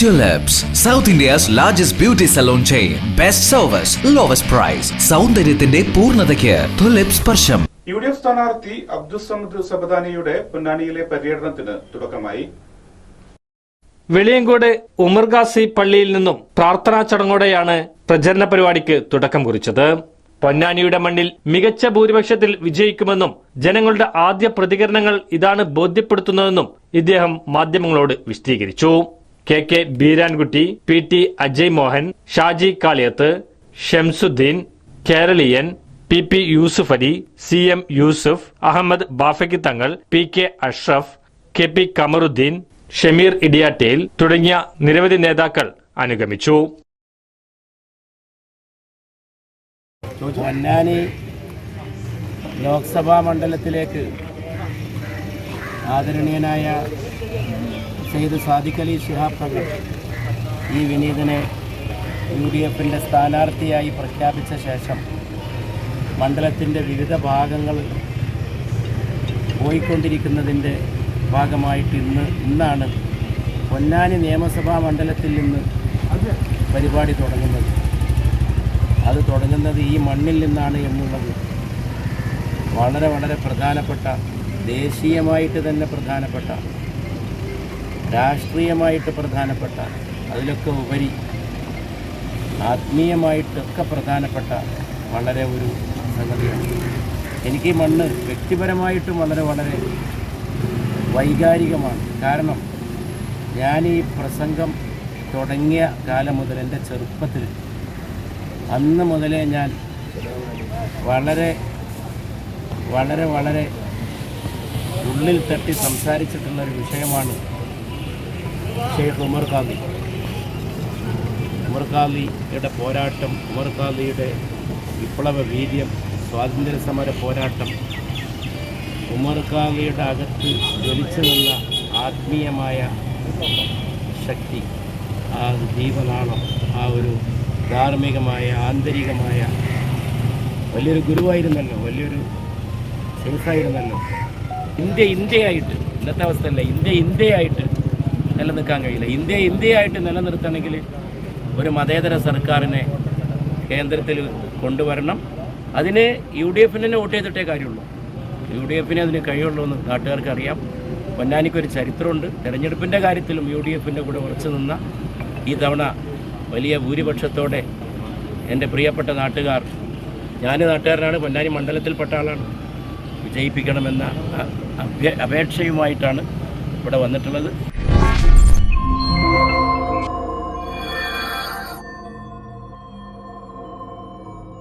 Tulips, south India's largest beauty salon chain. Best service lowest price സൗന്ദര്യത്തിന്റെ പൂർണതയ്ക്ക് Tulips സ്പർശം. U D F സ്ഥാനാർത്ഥി അബ്ദുസമദ് സബദാനിയുടെ പൊന്നാനിയിലെ പര്യടനത്തിന് തുടക്കമായി. വെളിയങ്കോട് ഉമർഗാസി പള്ളിയിൽ നിന്നും പ്രാർത്ഥനാ ചടങ്ങോടെയാണ് പ്രചരണ പരിപാടിക്ക് തുടക്കം കുറിച്ചത്. പൊന്നാനിയുടെ മണ്ണിൽ മികച്ച ഭൂരിപക്ഷത്തിൽ വിജയിക്കുമെന്നും ജനങ്ങളുടെ ആദ്യ പ്രതികരണങ്ങൾ ഇതാണ് ബോധ്യപ്പെടുത്തുന്നതെന്നും ഇദ്ദേഹം മാധ്യമങ്ങളോട് വിശദീകരിച്ചു. K K Beerankutty P T Ajay Mohan Shaji Kaliyath Shamsuddin Keraleeyan P P Yusuf Ali C M Yusuf Ahmed Bafaqi Thangal P K Ashraf K P Kamaruddin Shameer Idiyattel തുടങ്ങിയ നിരവധി നേതാക്കൾ അനുഗമിച്ചു. പൊന്നാനി ലോക്സഭാ മണ്ഡലത്തിലേക്ക് ആദരണീയനായ സെയ്ദ് സാദിഖ് അലി ശിഹാബ് തങ്ങൾ ഈ വിനീതനെ യു ഡി എഫിന്റെ സ്ഥാനാർത്ഥിയായി പ്രഖ്യാപിച്ച ശേഷം മണ്ഡലത്തിന്റെ വിവിധ ഭാഗങ്ങൾ പോയിക്കൊണ്ടിരിക്കുന്നതിന്റെ ഭാഗമായിട്ട് ഇന്ന് ഇന്നാണ് പൊന്നാനി നിയമസഭാ മണ്ഡലത്തിൽ നിന്ന് പരിപാടി തുടങ്ങുന്നത്. അത് തുടങ്ങുന്നത് ഈ മണ്ണിൽ നിന്നാണ് എന്നുള്ളത് വളരെ വളരെ പ്രധാനപ്പെട്ട ദേശീയമായിട്ട് തന്നെ പ്രധാനപ്പെട്ട രാഷ്ട്രീയമായിട്ട് പ്രധാനപ്പെട്ട അതിലൊക്കെ ഉപരി ആത്മീയമായിട്ടൊക്കെ പ്രധാനപ്പെട്ട വളരെ ഒരു സംഗതിയാണ്. എനിക്ക് മണ്ണ് വ്യക്തിപരമായിട്ടും വളരെ വളരെ വൈകാരികമാണ്. കാരണം ഞാൻ ഈ പ്രസംഗം തുടങ്ങിയ കാലം മുതൽ എന്റെ ചെറുപ്പത്തിൽ അന്ന് മുതലേ ഞാൻ വളരെ വളരെ വളരെ ഉള്ളിൽ തട്ടി സംസാരിച്ചിട്ടുള്ളൊരു വിഷയമാണ് ഷെയ്ഖ് ഉമർ ഖാദി ഉമർ ഖാദിയുടെ പോരാട്ടം ഉമർ ഖാദിയുടെ വിപ്ലവ വീര്യം സ്വാതന്ത്ര്യ സമര പോരാട്ടം ഉമർ ഖാദിയുടെ അകത്ത് ജ്വലിച്ചു നിന്ന ആത്മീയമായ ശക്തി ആ ദീപനാളം ആ ഒരു ധാർമ്മികമായ ആന്തരികമായ വലിയൊരു ഗുരുവായിരുന്നല്ലോ വലിയൊരു ഷെയ്ഖായിരുന്നല്ലോ ഇന്ത്യ ഇന്ത്യയായിട്ട് ഇന്നത്തെ അവസ്ഥയല്ല ഇന്ത്യ ഇന്ത്യയായിട്ട് നിലനിൽക്കാൻ കഴിയില്ല. ഇന്ത്യ ഇന്ത്യയായിട്ട് നിലനിർത്തണമെങ്കിൽ ഒരു മതേതര സർക്കാരിനെ കേന്ദ്രത്തിൽ കൊണ്ടുവരണം. അതിന് യു ഡി എഫിന് തന്നെ വോട്ട് ചെയ്തിട്ടേ കാര്യമുള്ളൂ. യു ഡി എഫിനെ അതിന് കഴിയുള്ളൂ എന്ന് നാട്ടുകാർക്ക് അറിയാം പൊന്നാനിക്കൊരു ചരിത്രമുണ്ട്. തെരഞ്ഞെടുപ്പിന്റെ കാര്യത്തിലും യു ഡി എഫിന്റെ കൂടെ ഉറച്ചു നിന്ന ഈ തവണ വലിയ ഭൂരിപക്ഷത്തോടെ എന്റെ പ്രിയപ്പെട്ട നാട്ടുകാർ ഞാൻ നാട്ടുകാരനാണ് പൊന്നാനി മണ്ഡലത്തിൽപ്പെട്ട ആളാണ്. വിജയിപ്പിക്കണമെന്ന അപേക്ഷയുമായിട്ടാണ് ഇവിടെ വന്നിട്ടുള്ളത്.